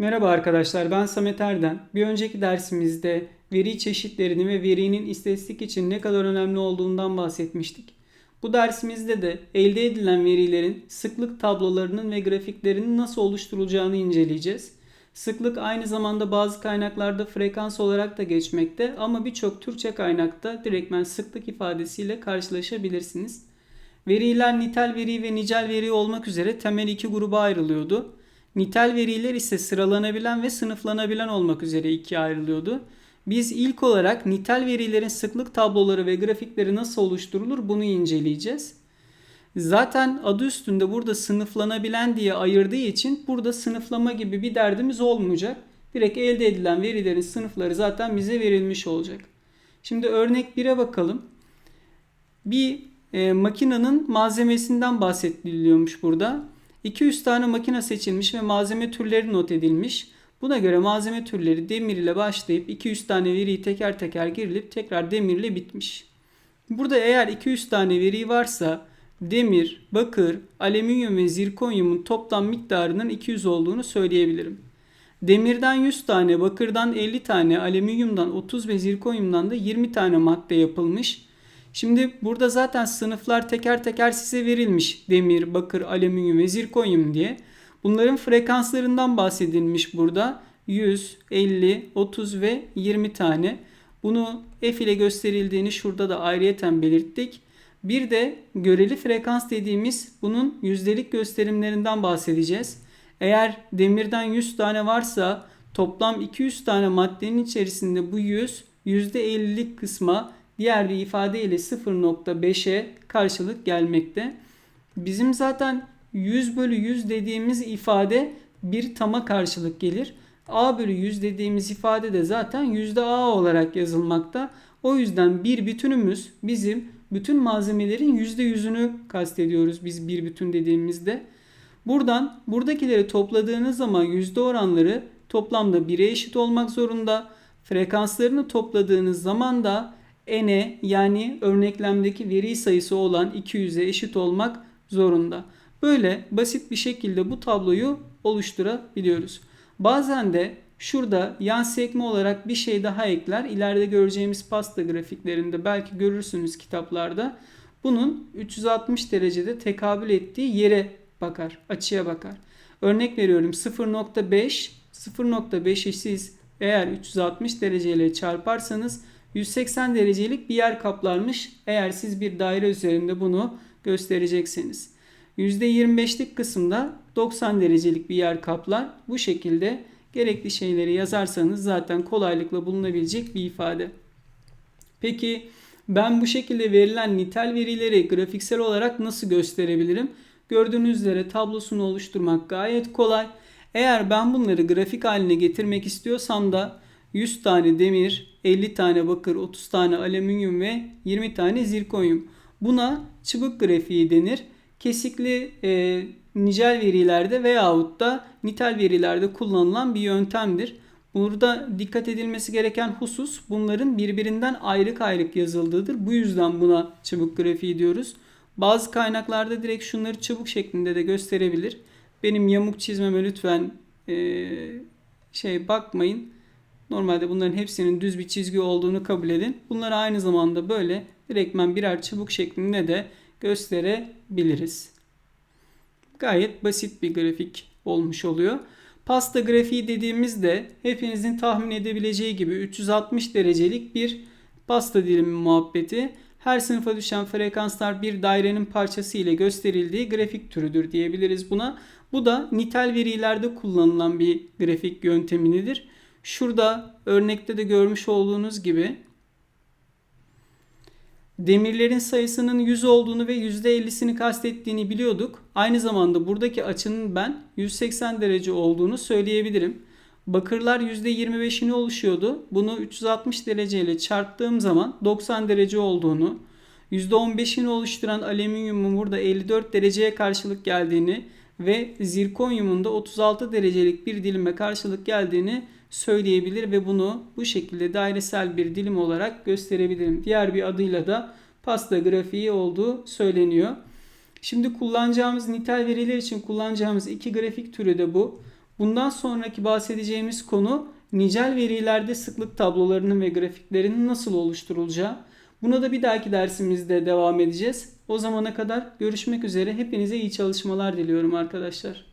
Merhaba arkadaşlar ben Samet Erden. Bir önceki dersimizde veri çeşitlerini ve verinin istatistik için ne kadar önemli olduğundan bahsetmiştik. Bu dersimizde de elde edilen verilerin sıklık tablolarının ve grafiklerinin nasıl oluşturulacağını inceleyeceğiz. Sıklık aynı zamanda bazı kaynaklarda frekans olarak da geçmekte ama birçok Türkçe kaynakta direktmen sıklık ifadesiyle karşılaşabilirsiniz. Veriler nitel veri ve nicel veri olmak üzere temel iki gruba ayrılıyordu. Nitel veriler ise sıralanabilen ve sınıflanabilen olmak üzere ikiye ayrılıyordu. Biz ilk olarak nitel verilerin sıklık tabloları ve grafikleri nasıl oluşturulur bunu inceleyeceğiz. Zaten adı üstünde burada sınıflanabilen diye ayırdığı için burada sınıflama gibi bir derdimiz olmayacak. Direkt elde edilen verilerin sınıfları zaten bize verilmiş olacak. Şimdi örnek 1'e bakalım. Bir e, makinenin malzemesinden bahsediliyormuş burada. 200 tane makine seçilmiş ve malzeme türleri not edilmiş. Buna göre malzeme türleri demir ile başlayıp 200 tane veriyi teker teker girilip tekrar demirle bitmiş. Burada eğer 200 tane veri varsa demir, bakır, alüminyum ve zirkonyumun toplam miktarının 200 olduğunu söyleyebilirim. Demirden 100 tane, bakırdan 50 tane, alüminyumdan 30 ve zirkonyumdan da 20 tane madde yapılmış. Şimdi burada zaten sınıflar teker teker size verilmiş. Demir, bakır, alüminyum ve zirkonyum diye. Bunların frekanslarından bahsedilmiş burada. 100, 50, 30 ve 20 tane. Bunu F ile gösterildiğini şurada da ayrıyeten belirttik. Bir de göreli frekans dediğimiz bunun yüzdelik gösterimlerinden bahsedeceğiz. Eğer demirden 100 tane varsa toplam 200 tane maddenin içerisinde bu 100 %50'lik kısma diğer bir ifadeyle 0.5'e karşılık gelmekte. Bizim zaten 100 bölü 100 dediğimiz ifade bir tama karşılık gelir. A bölü 100 dediğimiz ifade de zaten yüzde A olarak yazılmakta. O yüzden bir bütünümüz bizim bütün malzemelerin yüzde yüzünü kastediyoruz biz bir bütün dediğimizde. Buradan buradakileri topladığınız zaman yüzde oranları toplamda 1'e eşit olmak zorunda. Frekanslarını topladığınız zaman da n'e yani örneklemdeki veri sayısı olan 200'e eşit olmak zorunda. Böyle basit bir şekilde bu tabloyu oluşturabiliyoruz. Bazen de şurada yan sekme olarak bir şey daha ekler. İleride göreceğimiz pasta grafiklerinde belki görürsünüz kitaplarda. Bunun 360 derecede tekabül ettiği yere bakar, açıya bakar. Örnek veriyorum 0.5 0.5'i siz eğer 360 dereceyle çarparsanız 180 derecelik bir yer kaplarmış. Eğer siz bir daire üzerinde bunu göstereceksiniz. %25'lik kısımda 90 derecelik bir yer kaplar. Bu şekilde gerekli şeyleri yazarsanız zaten kolaylıkla bulunabilecek bir ifade. Peki ben bu şekilde verilen nitel verileri grafiksel olarak nasıl gösterebilirim? Gördüğünüz üzere tablosunu oluşturmak gayet kolay. Eğer ben bunları grafik haline getirmek istiyorsam da 100 tane demir, 50 tane bakır, 30 tane alüminyum ve 20 tane zirkonyum. Buna çubuk grafiği denir. Kesikli e, nicel verilerde veyahut da nitel verilerde kullanılan bir yöntemdir. Burada dikkat edilmesi gereken husus bunların birbirinden ayrık ayrık yazıldığıdır. Bu yüzden buna çubuk grafiği diyoruz. Bazı kaynaklarda direkt şunları çubuk şeklinde de gösterebilir. Benim yamuk çizmeme lütfen e, şey bakmayın. Normalde bunların hepsinin düz bir çizgi olduğunu kabul edin. Bunları aynı zamanda böyle direktmen birer çubuk şeklinde de gösterebiliriz. Gayet basit bir grafik olmuş oluyor. Pasta grafiği dediğimizde hepinizin tahmin edebileceği gibi 360 derecelik bir pasta dilimi muhabbeti. Her sınıfa düşen frekanslar bir dairenin parçası ile gösterildiği grafik türüdür diyebiliriz buna. Bu da nitel verilerde kullanılan bir grafik yöntemidir. Şurada örnekte de görmüş olduğunuz gibi demirlerin sayısının 100 olduğunu ve %50'sini kastettiğini biliyorduk. Aynı zamanda buradaki açının ben 180 derece olduğunu söyleyebilirim. Bakırlar %25'ini oluşuyordu. Bunu 360 derece ile çarptığım zaman 90 derece olduğunu, %15'ini oluşturan alüminyumun burada 54 dereceye karşılık geldiğini ve zirkonyumun da 36 derecelik bir dilime karşılık geldiğini söyleyebilir ve bunu bu şekilde dairesel bir dilim olarak gösterebilirim. Diğer bir adıyla da pasta grafiği olduğu söyleniyor. Şimdi kullanacağımız nitel veriler için kullanacağımız iki grafik türü de bu. Bundan sonraki bahsedeceğimiz konu nicel verilerde sıklık tablolarının ve grafiklerinin nasıl oluşturulacağı. Buna da bir dahaki dersimizde devam edeceğiz. O zamana kadar görüşmek üzere. Hepinize iyi çalışmalar diliyorum arkadaşlar.